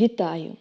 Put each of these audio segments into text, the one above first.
Вітаю!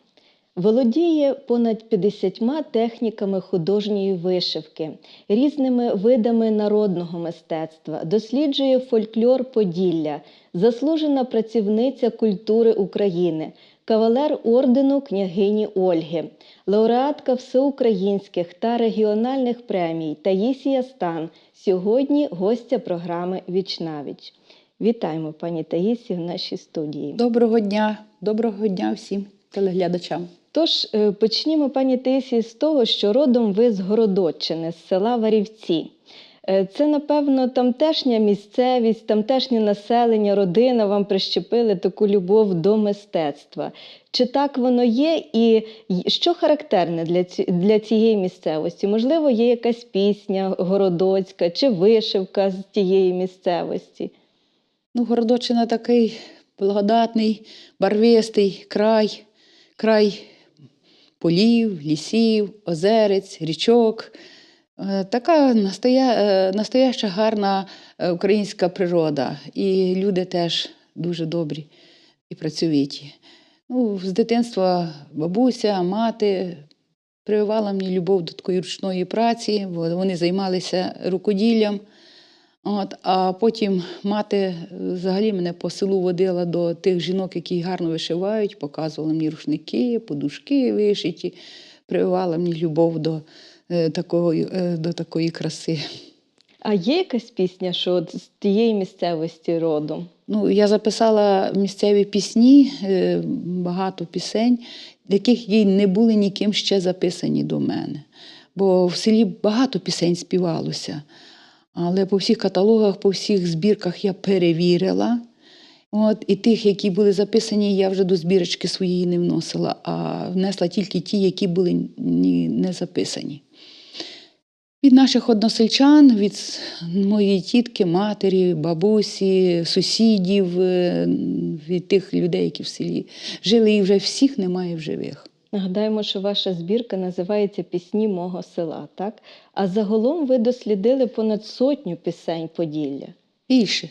Володіє понад 50 техніками художньої вишивки, різними видами народного мистецтва, досліджує фольклор Поділля, заслужена працівниця культури України, кавалер ордену княгині Ольги, лауреатка всеукраїнських та регіональних премій Таїсія Стан. Сьогодні гостя програми Вічнавіч. Вітаємо, пані Таїсі, в нашій студії. Доброго дня, доброго дня всім телеглядачам. Тож е, почнімо, пані Таїсі, з того, що родом ви з Городоччини, з села Варівці. Е, Це, напевно, тамтешня місцевість, тамтешнє населення, родина вам прищепили таку любов до мистецтва. Чи так воно є, і що характерне для, ці, для цієї місцевості? Можливо, є якась пісня городоцька чи вишивка з тієї місцевості? Ну, Городочина такий благодатний, барвистий край, край полів, лісів, озерець, річок. Е, Така настоя, е, настояща гарна е, українська природа. І люди теж дуже добрі і працьовиті. Ну, з дитинства бабуся, мати прививала мені любов до такої ручної праці, бо вони займалися рукоділлям. От, а потім мати е, взагалі мене по селу водила до тих жінок, які гарно вишивають, показувала мені рушники, подушки вишиті, прививала мені любов до, е, такої, е, до такої краси. А є якась пісня, що от з тієї місцевості родом? Ну, я записала місцеві пісні, е, багато пісень, яких їй не були ніким ще записані до мене. Бо в селі багато пісень співалося. Але по всіх каталогах, по всіх збірках я перевірила. От, і тих, які були записані, я вже до збірочки своєї не вносила, а внесла тільки ті, які були не записані. Від наших односельчан, від моєї тітки, матері, бабусі, сусідів, е, від тих людей, які в селі жили, і вже всіх немає в живих. Нагадаємо, що ваша збірка називається Пісні мого села, так? А загалом ви дослідили понад сотню пісень Поділля. Більше.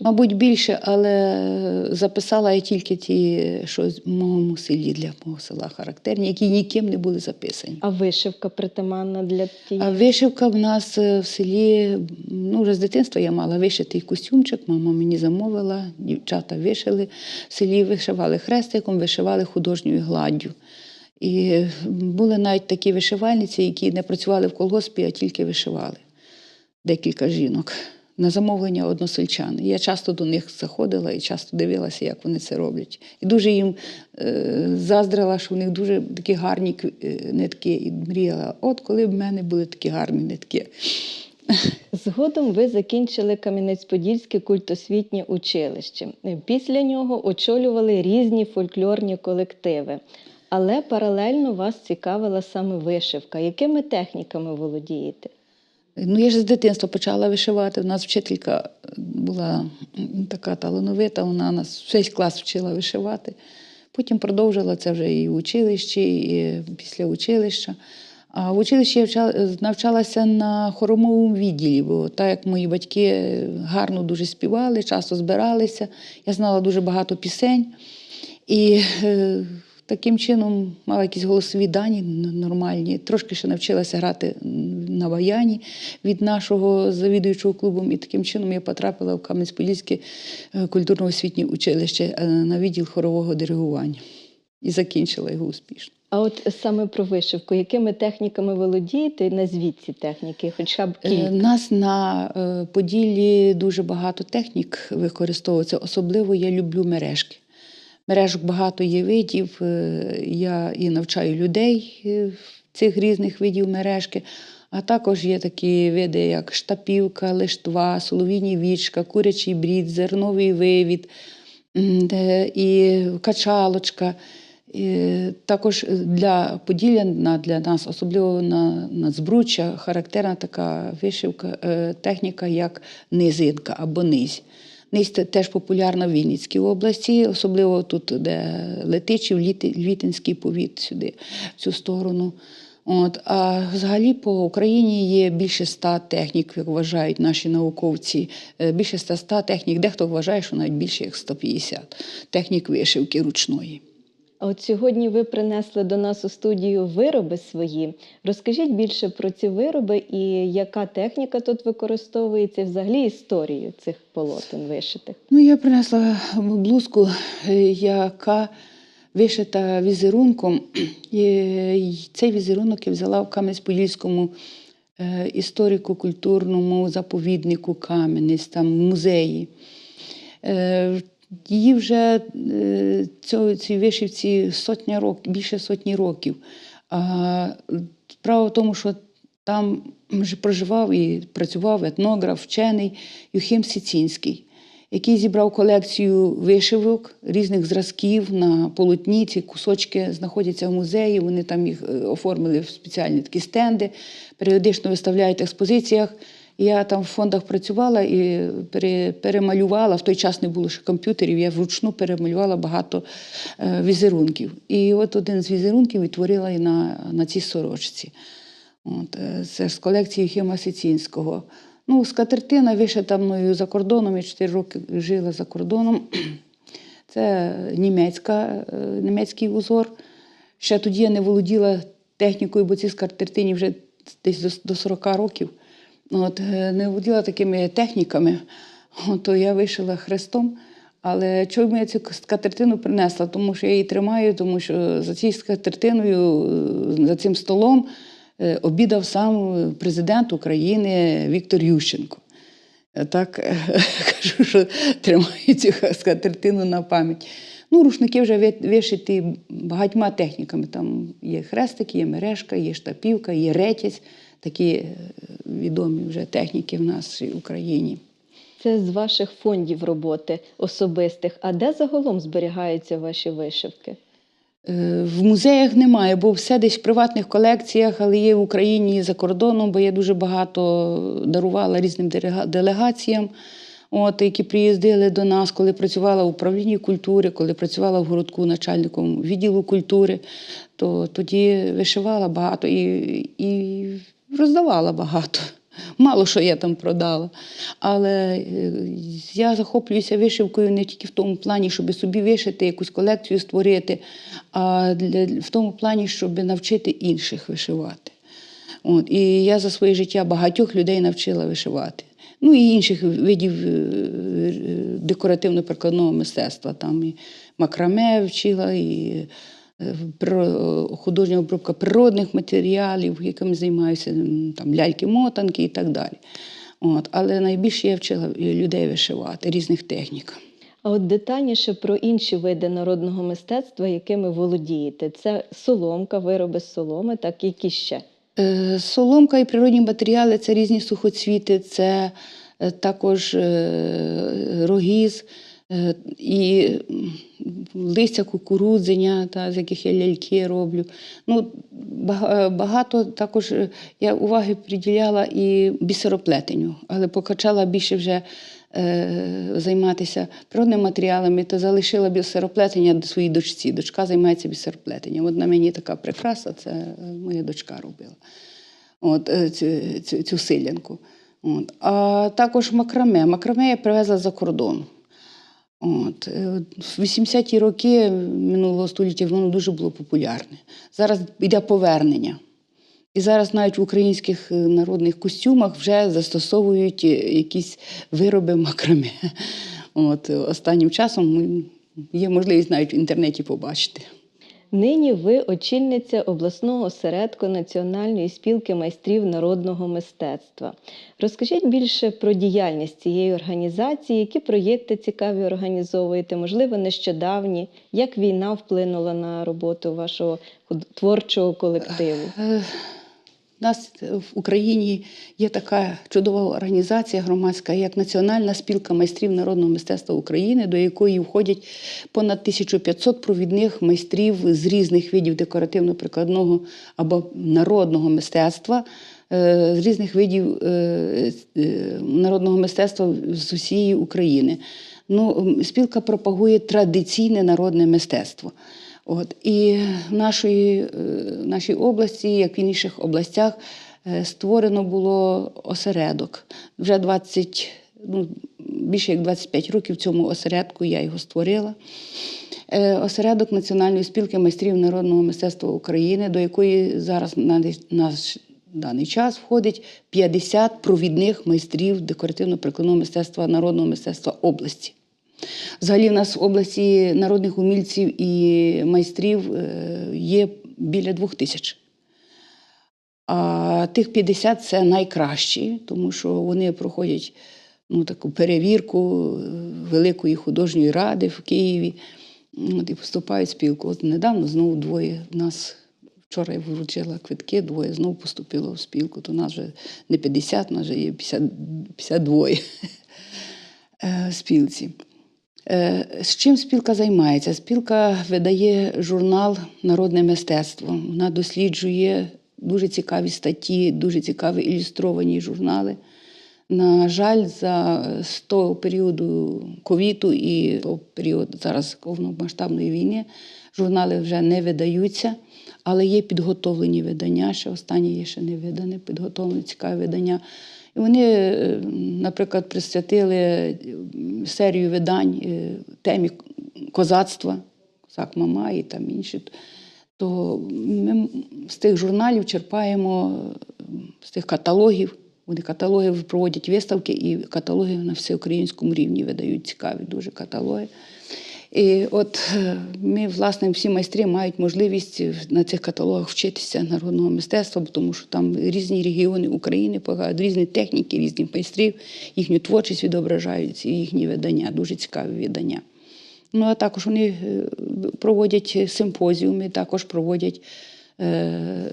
Мабуть, більше, але записала я тільки ті, що в моєму селі для мого села характерні, які ніким не були записані. А вишивка притаманна для тієї. А вишивка в нас е, в селі, ну вже з дитинства я мала вишитий костюмчик, мама мені замовила, дівчата вишили в селі, вишивали хрестиком, вишивали художньою гладдю. І були навіть такі вишивальниці, які не працювали в колгоспі, а тільки вишивали. Декілька жінок на замовлення односельчан. Я часто до них заходила і часто дивилася, як вони це роблять. І дуже їм е, заздрила, що у них дуже такі гарні е, нитки, і мріяла, от коли б в мене були такі гарні нитки. Згодом ви закінчили Кам'янець-Подільське культосвітнє училище. Після нього очолювали різні фольклорні колективи. Але паралельно вас цікавила саме вишивка. Якими техніками володієте? Ну, я ж з дитинства почала вишивати. У нас вчителька була така талановита, вона нас весь клас вчила вишивати. Потім продовжила це вже і в училищі, і після училища. А в училищі я вча- навчалася на хоромовому відділі, бо так як мої батьки гарно дуже співали, часто збиралися, я знала дуже багато пісень. І е, таким чином мала якісь голосові дані нормальні. Трошки ще навчилася грати на баяні від нашого завідуючого клубом. І таким чином я потрапила в Кам'янець-Подільське е, культурно-освітнє училище е, на відділ хорового диригування. І закінчила його успішно. А от саме про вишивку, якими техніками володієте? Назвіть ці техніки, хоча б Е, кілька. Нас на Поділлі дуже багато технік використовується. Особливо я люблю мережки. Мережок багато є видів. е, Я і навчаю людей е, цих різних видів мережки. А також є такі види, як штапівка, лиштва, солов'їні вічка, курячий брід, зерновий вивід і качалочка. Також для Поділля, для нас, особливо на, на збруччя, характерна така вишивка, е, техніка, як низинка або низь. Низь теж популярна в Вінницькій області, особливо тут, де Летичів, Літинський повіт сюди, в цю сторону. От, а взагалі по Україні є більше ста технік, як вважають наші науковці. Е, Більше ста технік, дехто вважає, що навіть більше як 150 технік вишивки ручної. От сьогодні ви принесли до нас у студію вироби свої. Розкажіть більше про ці вироби і яка техніка тут використовується, і взагалі історію цих полотен вишитих. Ну, я принесла блузку, е, яка вишита візерунком. І цей візерунок я взяла в Кам'янець-Подільському е, історико-культурному заповіднику Кам'янець, там музеї. Її вже е, цій вишивці сотня років, більше сотні років. А справа в тому, що там проживав і працював етнограф, вчений Юхим Сіцінський, який зібрав колекцію вишивок різних зразків на полотні. Ці кусочки знаходяться в музеї. Вони там їх е, оформили в спеціальні такі стенди, періодично виставляють в експозиціях. Я там в фондах працювала і пере- перемалювала. В той час не було ще комп'ютерів, я вручну перемалювала багато е, візерунків. І от один з візерунків відтворила і на, на цій сорочці. От, е, це з колекції Хіма Сіцінського. Ну, скатертина вишита мною за кордоном. Я 4 роки жила за кордоном. Це німецька, е, німецький узор. Ще тоді я не володіла технікою, бо ці скатертині вже десь до 40 років. От, е, не володіла такими техніками, то я вишила хрестом. Але чому я цю скатертину принесла? Тому що я її тримаю, тому що за цією скатертиною, е, за цим столом е, обідав сам президент України Віктор Ющенко. Так кажу, що тримаю цю скатертину на пам'ять. Ну, рушники вже вишиті багатьма техніками. Там є хрестики, є мережка, є штапівка, є ретязь. Такі відомі вже техніки в нашій Україні. Це з ваших фондів роботи особистих. А де загалом зберігаються ваші вишивки? Е, В музеях немає, бо все десь в приватних колекціях, але є в Україні і за кордоном, бо я дуже багато дарувала різним делегаціям, от, які приїздили до нас, коли працювала в управлінні культури, коли працювала в городку начальником відділу культури, то тоді вишивала багато і, і роздавала багато. Мало що я там продала. Але е, я захоплююся вишивкою не тільки в тому плані, щоб собі вишити, якусь колекцію створити, а в тому плані, щоб навчити інших вишивати. От, і я за своє життя багатьох людей навчила вишивати. Ну і інших видів е, е, декоративно-прикладного мистецтва. Там і макраме вчила, і художня обробка природних матеріалів, якими займаюся, там ляльки-мотанки і так далі. От, але найбільше я вчила людей вишивати різних технік. А от детальніше про інші види народного мистецтва, якими володієте. Це соломка, вироби з соломи, так які ще. Е, Соломка і природні матеріали це різні сухоцвіти, це е, також е, рогіз е, і листя кукурудзення, та, з яких я ляльки роблю. Ну, багато також е, я уваги приділяла і бісероплетенню, але покачала більше вже е, займатися природними матеріалами, то залишила бісероплетення своїй дочці. Дочка займається бісероплетенням. От на мені така прикраса, це е, моя дочка робила. От, е, цю, цю, цю силянку. От. А також макраме. Макраме я привезла за кордон. От. е, В 80-ті роки минулого століття воно дуже було популярне. Зараз йде повернення. І зараз навіть в українських е, народних костюмах вже застосовують е, якісь вироби макраме. От, останнім часом є можливість навіть в інтернеті побачити. Нині ви очільниця обласного осередку Національної спілки майстрів народного мистецтва. Розкажіть більше про діяльність цієї організації, які проєкти цікаві організовуєте, можливо, нещодавні, як війна вплинула на роботу вашого творчого колективу. У нас в Україні є така чудова організація громадська, як Національна спілка майстрів народного мистецтва України, до якої входять понад 1500 провідних майстрів з різних видів декоративно-прикладного або народного мистецтва, е, з різних видів е, е, народного мистецтва з усієї України. Ну, спілка пропагує традиційне народне мистецтво. От, і в нашої, е, в нашій області, як в інших областях, е, створено було осередок. Вже 20, ну, більше як 25 років цьому осередку я його створила. Е, Осередок Національної спілки майстрів народного мистецтва України, до якої зараз на наш даний час входить 50 провідних майстрів декоративно-прикладного мистецтва народного мистецтва області. Взагалі, в нас в області народних умільців і майстрів е, є біля двох тисяч. А тих 50 це найкращі, тому що вони проходять ну, таку перевірку е, Великої художньої ради в Києві і поступають в спілку. От недавно знову двоє нас. Вчора я вручила квитки, двоє знову поступило в спілку. То нас вже не 50, у нас вже є 50, 52 е, в спілці. Е, З чим спілка займається? Спілка видає журнал Народне мистецтво. Вона досліджує дуже цікаві статті, дуже цікаві ілюстровані журнали. На жаль, за з того періоду ковіду і того періоду зараз повномасштабної війни журнали вже не видаються, але є підготовлені видання. Ще останнє є ще не видане, підготовлені цікаві видання. І вони, е, наприклад, присвятили е, серію видань е, темі козацтва, козак Мама і там інші. То ми з тих журналів черпаємо з тих каталогів. Вони каталоги проводять виставки, і каталоги на всеукраїнському рівні видають цікаві дуже каталоги. І от е, ми, власне, всі майстри мають можливість на цих каталогах вчитися народного мистецтва, тому що там різні регіони України показують різні техніки, різні майстрів, їхню творчість відображають, їхні видання, дуже цікаві видання. Ну, а також вони е, проводять симпозіуми, також проводять е,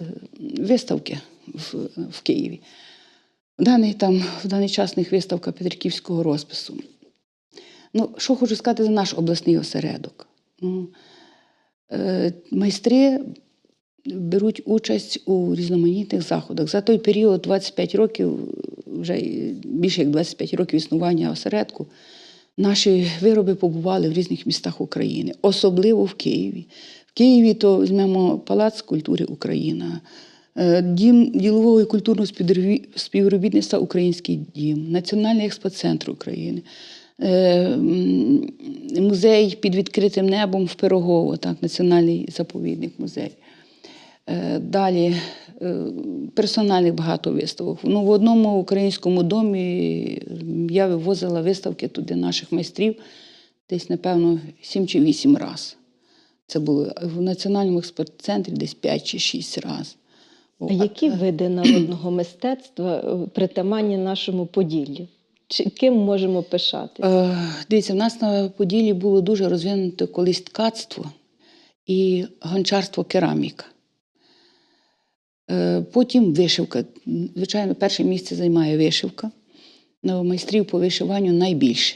виставки в, в Києві. Даний, там, в даний час них виставка Петриківського розпису. Ну, що хочу сказати за наш обласний осередок. Ну, е, майстри беруть участь у різноманітних заходах. За той період 25 років, вже більше як 25 років існування осередку, наші вироби побували в різних містах України, особливо в Києві. В Києві то візьмемо Палац культури Україна, е, Дім ділового і культурного співробітництва Український дім, Національний експоцентр України, музей під відкритим небом в Пирогово, так, національний заповідник музей. Е, Далі е, персональних багато виставок. Ну, в одному українському домі я вивозила виставки туди наших майстрів десь, напевно, 7 чи 8 разів. Це було в Національному експорт-центрі десь 5 чи 6 разів. А які види народного мистецтва е, притаманні нашому Поділлю? Чи ким можемо пишати? Е, Дивіться, в нас на Поділлі було дуже розвинуте колись ткацтво і гончарство кераміка. Е, Потім вишивка. Звичайно, перше місце займає вишивка. Ну, Майстрів по вишиванню найбільше.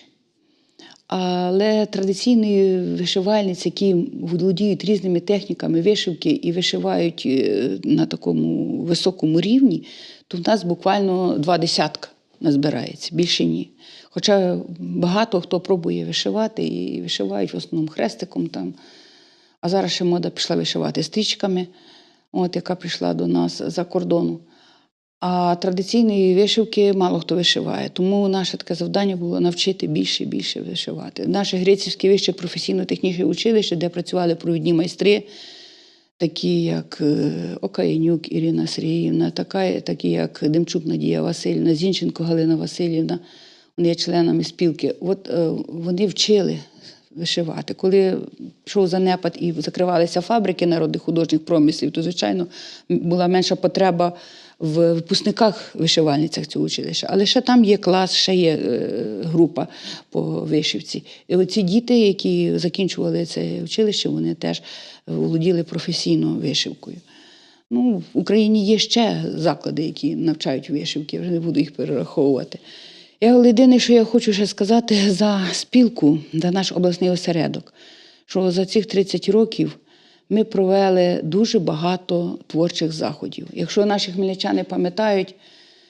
Але традиційні вишивальниці, які володіють різними техніками вишивки і вишивають е, на такому високому рівні, то в нас буквально два десятка назбирається, більше ні. Хоча багато хто пробує вишивати і вишивають в основному хрестиком там. А зараз ще мода пішла вишивати стрічками, от, яка прийшла до нас за кордону. А традиційної вишивки мало хто вишиває. Тому наше таке завдання було навчити більше і більше вишивати. Наше Грицівське вище професійно-технічне училище, де працювали провідні майстри, такі як е, Окаянюк Ірина Сергіївна, така, такі як Демчук Надія Васильівна, Зінченко Галина Васильівна, вони є членами спілки. От е, вони вчили вишивати. Коли пішов занепад і закривалися фабрики народних художніх промислів, то, звичайно, була менша потреба в випускниках вишивальницях цього училища. Але ще там є клас, ще є е, група по вишивці. І оці діти, які закінчували це училище, вони теж володіли професійно вишивкою. Ну, в Україні є ще заклади, які навчають вишивки, я вже не буду їх перераховувати. Я єдине, що я хочу ще сказати за спілку, за наш обласний осередок, що за цих 30 років ми провели дуже багато творчих заходів. Якщо наші хмельничани пам'ятають,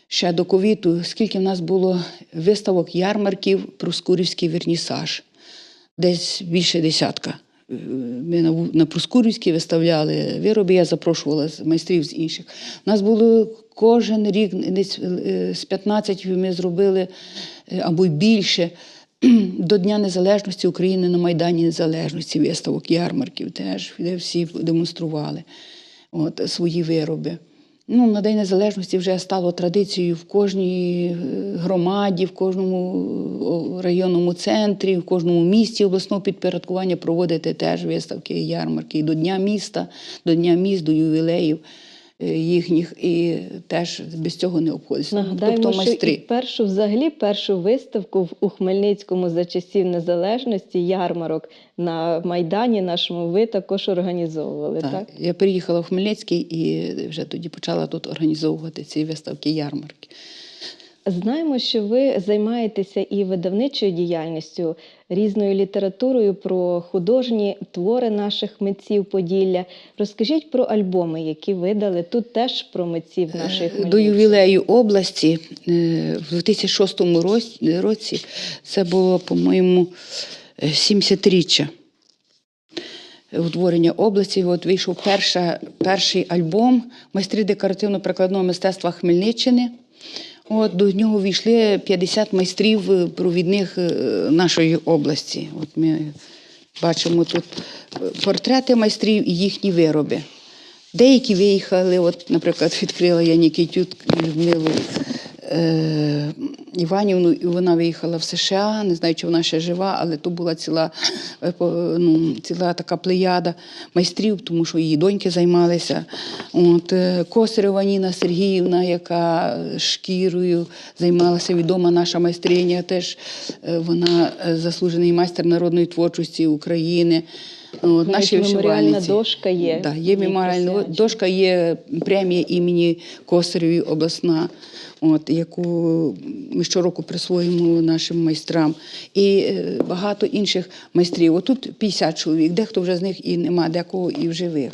ще до ковіду, скільки в нас було виставок, ярмарків, Проскурівський вернісаж, десь більше десятка. Ми на, Проскурівській виставляли вироби, я запрошувала майстрів з інших. У нас було кожен рік, е, з 15 ми зробили е, або й більше до Дня Незалежності України на Майдані Незалежності виставок ярмарків теж, де всі демонстрували от, свої вироби. Ну, на День Незалежності вже стало традицією в кожній е, громаді, в кожному районному центрі, в кожному місті обласного підпорядкування проводити теж виставки, ярмарки і до Дня міста, до Дня міст, до ювілеїв їхніх, і теж без цього не обходиться. Ну, Нагадаємо, тобто що і першу, взагалі, першу виставку в- у Хмельницькому за часів незалежності ярмарок на Майдані нашому ви також організовували, так? Так. Я приїхала в Хмельницький і вже тоді почала тут організовувати ці виставки ярмарки. Знаємо, що ви займаєтеся і видавничою діяльністю, різною літературою про художні твори наших митців Поділля. Розкажіть про альбоми, які видали. Тут теж про митців Е, До ювілею області е, в 2006 році- це було, по-моєму, е, 70-річчя утворення області. От вийшов перша, перший альбом майстри декоративно-прикладного мистецтва Хмельниччини. От, до нього війшли 50 майстрів е, провідних е, нашої області. От ми бачимо тут е, портрети майстрів і їхні вироби. Деякі виїхали, от, наприклад, відкрила я Нікітюк Людмилу Іванівну, і вона виїхала в США. Не знаю, чи вона ще жива, але то була ціла, е, ну, ціла така плеяда майстрів, тому що її доньки займалися. От, е, Косарєва Ніна Сергіївна, яка шкірою займалася, відома наша майстриня, теж е, вона заслужений майстер народної творчості України. От, Навіть меморіальна дошка є. Да, є меморіальна дошка, є премія імені Косарєвої обласна, от, яку ми щороку присвоїмо нашим майстрам. І е, багато інших майстрів. Отут 50 чоловік, дехто вже з них і нема, декого і в живих.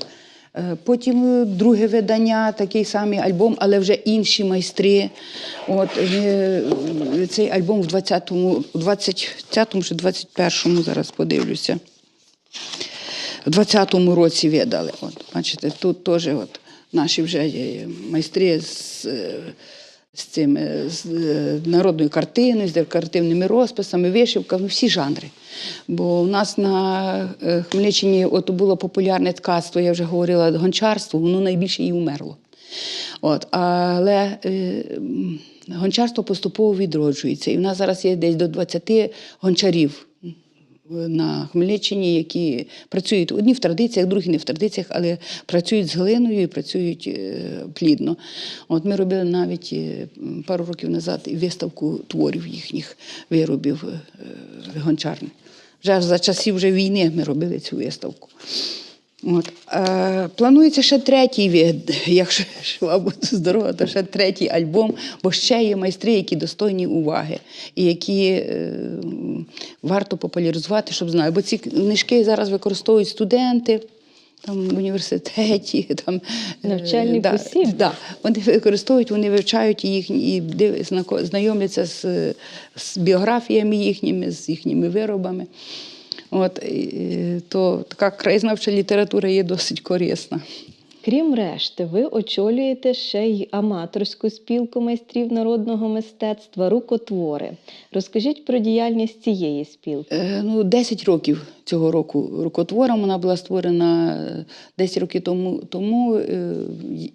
Е, Потім е, друге видання, такий самий альбом, але вже інші майстри. От, цей альбом в 20-му, в 20-му чи 21-му, зараз подивлюся в 20-му році видали. От, бачите, тут теж от наші вже майстри з, з цим з е, народною картиною, з декоративними розписами, вишивками, всі жанри. Бо у нас на е, Хмельниччині от було популярне ткацтво, я вже говорила, гончарство, воно найбільше і умерло. От, але е, гончарство поступово відроджується. І в нас зараз є десь до 20 гончарів на Хмельниччині, які працюють одні в традиціях, другі не в традиціях, але працюють з глиною і працюють е, плідно. От ми робили навіть е, пару років назад виставку творів їхніх виробів е, гончарних. Вже за часів вже війни ми робили цю виставку. От. Е, планується ще третій від, якщо шла буде здорова, то ще третій альбом, бо ще є майстри, які достойні уваги, і які е, варто популяризувати, щоб знали. Бо ці книжки зараз використовують студенти. Там в університеті, там е, да. Да, вони використовують, вони вивчають їхні і див- знайомляться з, з біографіями їхніми, з їхніми виробами. От, то така краєзнавча література є досить корисна. Крім решти, ви очолюєте ще й аматорську спілку майстрів народного мистецтва рукотвори. Розкажіть про діяльність цієї спілки. Е, Ну, 10 років цього року рукотвором вона була створена е, 10 років тому, тому е,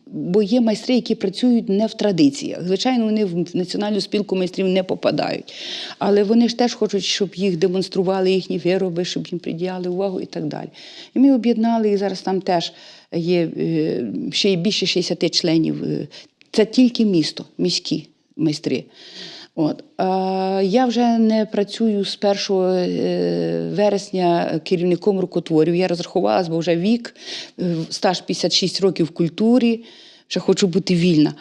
бо є майстри, які працюють не в традиціях. Звичайно, вони в національну спілку майстрів не попадають. Але вони ж теж хочуть, щоб їх демонстрували, їхні вироби, щоб їм приділяли увагу і так далі. І ми об'єднали, і зараз там теж є е, ще більше 60 членів. Е, Це тільки місто, міські майстри. От. А я вже не працюю з 1 е, вересня керівником рукотворів. Я розрахувалась, бо вже вік, е, стаж 56 років в культурі, вже хочу бути вільна.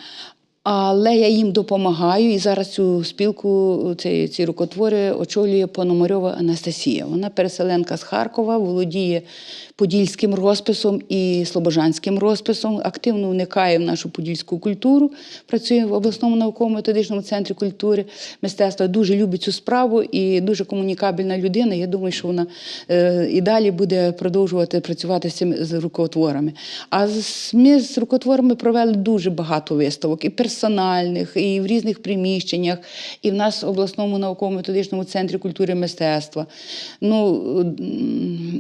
Але я їм допомагаю, і зараз цю спілку, ці, ці рукотвори очолює Пономарьова Анастасія. Вона переселенка з Харкова, володіє подільським розписом і слобожанським розписом, активно вникає в нашу подільську культуру, працює в обласному науково-методичному центрі культури, мистецтва. Дуже любить цю справу і дуже комунікабельна людина. Я думаю, що вона е, і далі буде продовжувати працювати з цими з рукотворами. А ми з рукотворами провели дуже багато виставок. І перс персональних, і в різних приміщеннях, і в нас в обласному науково-методичному центрі культури і мистецтва. Ну,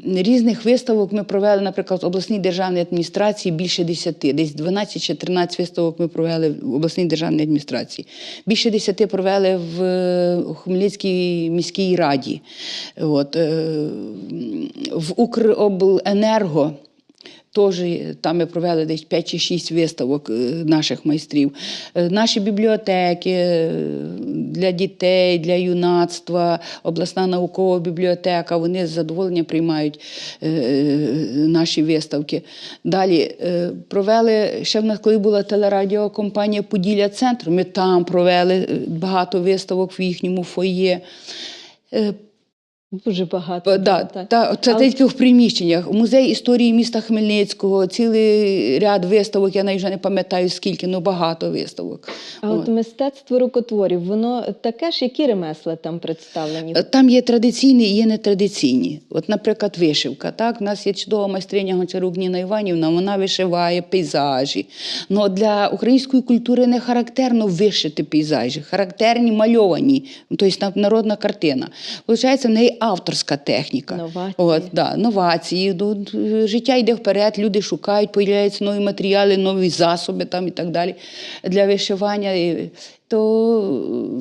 різних виставок ми провели, наприклад, в обласній державній адміністрації більше 10, десь 12 чи 13 виставок ми провели в обласній державній адміністрації. Більше 10 провели в е, Хмельницькій міській раді. От, е, в Укробленерго. Теж там ми провели десь 5 чи 6 виставок е, наших майстрів. Е, Наші бібліотеки е, для дітей, для юнацтва, обласна наукова бібліотека, вони з задоволенням приймають е, наші виставки. Далі е, провели, ще в нас, коли була телерадіокомпанія Поділля Центр, ми там провели е, багато виставок в їхньому фоє. Дуже багато. Да, та, це Але- тільки в приміщеннях. Музей історії міста Хмельницького, цілий ряд виставок, я навіть вже не пам'ятаю скільки, але багато виставок. А от мистецтво рукотворів, воно таке ж, які ремесла там представлені? Е, Там є традиційні і є нетрадиційні. От, наприклад, вишивка. Так? У нас є чудова майстриня Гончарук Ніна Іванівна, вона вишиває пейзажі. Ну, для української культури не характерно вишити пейзажі, характерні мальовані, тобто народна картина. Получається, в неї авторська техніка. Новації. От, да, новації. Ну, Життя йде вперед, люди шукають, появляються нові матеріали, нові засоби там і так далі для вишивання. І То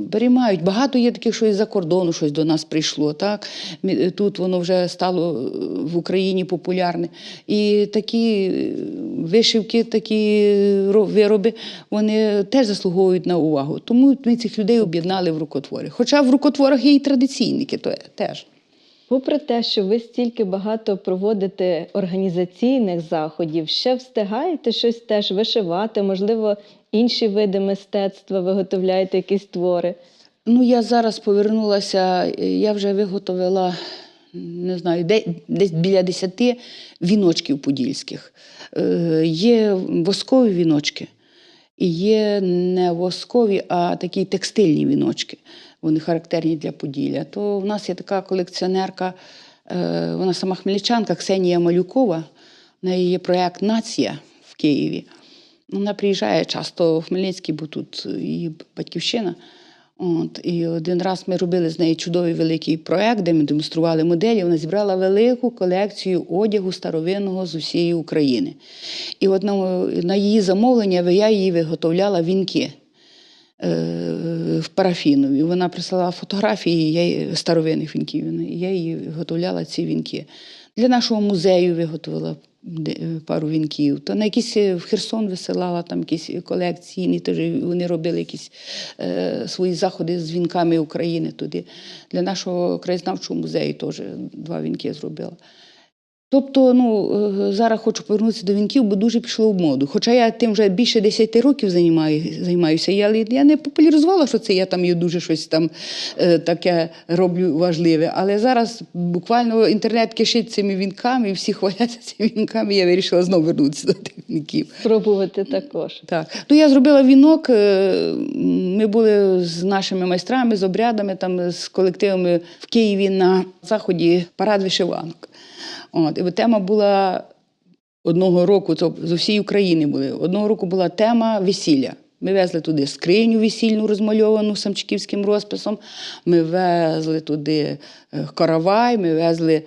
е, переймають. Багато є таких, що із-за кордону щось до нас прийшло. Так? Тут воно вже стало е, в Україні популярне. І такі е, вишивки, такі вироби, вони теж заслуговують на увагу. Тому ми цих людей об'єднали в рукотворі. Хоча в рукотворах є і традиційники, то теж. Попри те, що ви стільки багато проводите організаційних заходів, ще встигаєте щось теж вишивати, можливо, інші види мистецтва виготовляєте якісь твори. Ну, я зараз повернулася, е, я вже виготовила, не знаю, де, десь біля десяти віночків подільських. Е, є воскові віночки, і є не воскові, а такі текстильні віночки. Вони характерні для Поділля. То в нас є така колекціонерка, е, вона сама хмельничанка Ксенія Малюкова. В неї є проєкт Нація в Києві. Вона приїжджає часто в Хмельницький, бо тут її батьківщина. От, і один раз ми робили з нею чудовий великий проєкт, де ми демонстрували моделі. Вона зібрала велику колекцію одягу старовинного з усієї України. І от на, на її замовлення я їй виготовляла вінки е, в парафінові. Вона прислала фотографії я, старовинних вінків. Я їй виготовляла ці вінки. Для нашого музею виготовила пару вінків. То на якісь е, в Херсон висилала там якісь колекційні, теж вони робили якісь е, свої заходи з вінками України туди. Для нашого краєзнавчого музею теж два вінки зробила. Тобто, ну, е, зараз хочу повернутися до вінків, бо дуже пішло в моду. Хоча я тим вже більше 10 років займаю, займаюся, я, я не популяризувала, що це я там є дуже щось там е, таке роблю важливе. Але зараз буквально інтернет кишить цими вінками, всі хваляться цими вінками, я вирішила знову вернутися до тих вінків. Спробувати також. Так. Ну, я зробила вінок. е, Ми були з нашими майстрами, з обрядами, там, з колективами в Києві на заході парад вишиванок. От, і тема була одного року, це з усієї України були. Одного року була тема весілля. Ми везли туди скриню весільну розмальовану самчиківським розписом. Ми везли туди е, каравай, ми везли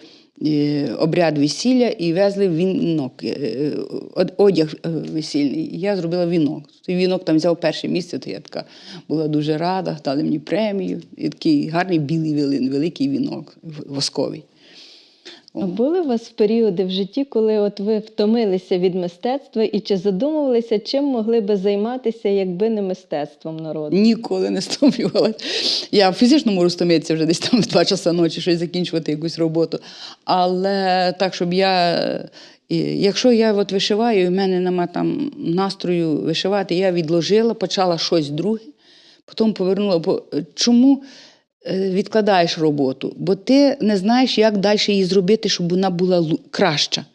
е, обряд весілля і везли вінок, е, одяг весільний. Я зробила вінок. Той вінок там взяв перше місце, то я така була дуже рада, дали мені премію. І такий гарний білий вилин, великий вінок восковий. А були у вас періоди в житті, коли от ви втомилися від мистецтва, і чи задумувалися, чим могли би займатися, якби не мистецтвом народу? Ніколи не стомлювалася. Я фізично можу стомитися вже десь там в два часа ночі щось закінчувати якусь роботу. Але так, щоб я. і Якщо я от вишиваю, і в мене нема там настрою вишивати, я відложила, почала щось друге, потім повернула. Бо чому відкладаєш роботу? Бо ти не знаєш, як далі її зробити, щоб вона була краща.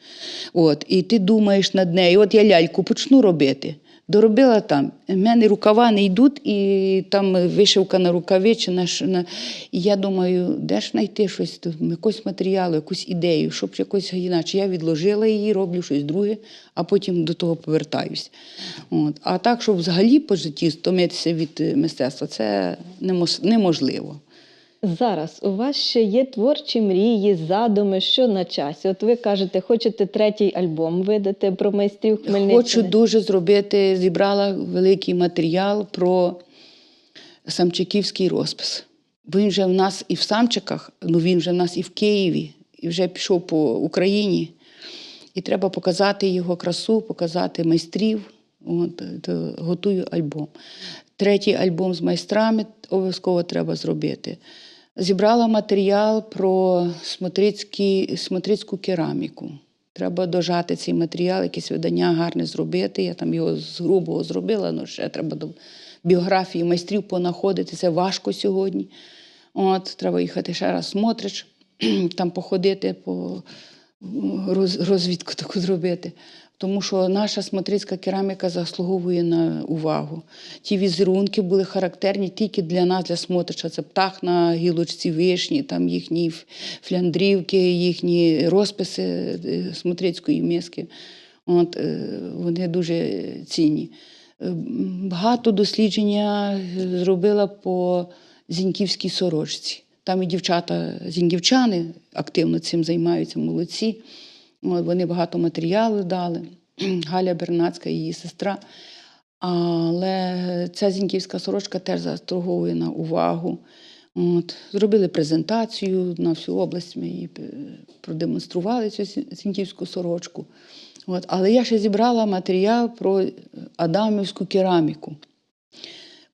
От, і ти думаєш над нею. От я ляльку почну робити. Доробила там. У мене рукава не йдуть, і там вишивка на рукаві. Чи на, на... І я думаю, де ж знайти щось, якийсь матеріал, якусь ідею, щоб якось іначе. Я відложила її, роблю щось друге, а потім до того повертаюсь. От. А так, щоб взагалі по житті стомитися від е, мистецтва, це неможливо. Зараз у вас ще є творчі мрії, задуми, що на часі. От ви кажете, хочете третій альбом видати про майстрів Хмельниччини. Хочу дуже зробити, зібрала великий матеріал про самчиківський розпис. Він вже в нас і в Самчиках, ну він вже в нас і в Києві, і вже пішов по Україні. І треба показати його красу, показати майстрів. От, то готую альбом. Третій альбом з майстрами обов'язково треба зробити. Зібрала матеріал про смотрицьку кераміку. Треба дожати цей матеріал, якесь видання гарне зробити. Я там його з грубого зробила, але ще треба до біографії майстрів понаходити. Це важко сьогодні. От, треба їхати ще раз смотриш, там походити, по розвідку таку зробити. Тому що наша смотрицька кераміка заслуговує на увагу. Ті візерунки були характерні тільки для нас, для смотрича. Це птах на гілочці вишні, там їхні фляндрівки, їхні розписи е, смотрицької миски. От, е, вони дуже цінні. Е, Багато дослідження зробила по зіньківській сорочці. Там і дівчата, зіньківчани активно цим займаються, молодці. Вони багато матеріалу дали. Галя Бернацька, її сестра. Але ця зіньківська сорочка теж заслуговує на увагу. От, зробили презентацію на всю область, ми її е, продемонстрували цю зі- зіньківську сорочку. От, але я ще зібрала матеріал про е, адамівську кераміку.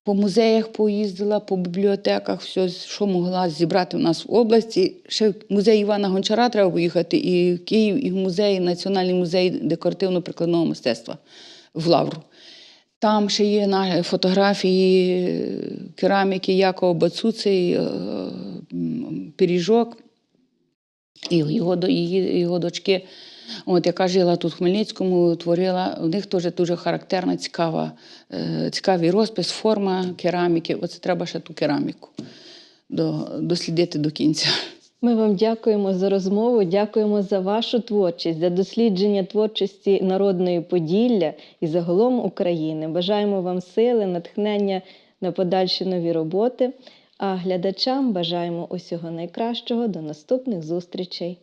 По музеях поїздила, по бібліотеках, все, що могла зібрати у нас в області. Ще в музей Івана Гончара треба поїхати, і в Київ, і в музей, Національний музей декоративно-прикладного мистецтва в Лавру. Там ще є фотографії кераміки Якова Бацуци, е, пиріжок і його, його дочки, от, яка жила тут в Хмельницькому, творила. У них теж дуже характерна, цікава, е, цікавий розпис, форма кераміки. Оце треба ще ту кераміку до, дослідити до кінця. Ми вам дякуємо за розмову, дякуємо за вашу творчість, за дослідження творчості народної Поділля і загалом України. Бажаємо вам сили, натхнення на подальші нові роботи. А глядачам бажаємо усього найкращого. До наступних зустрічей.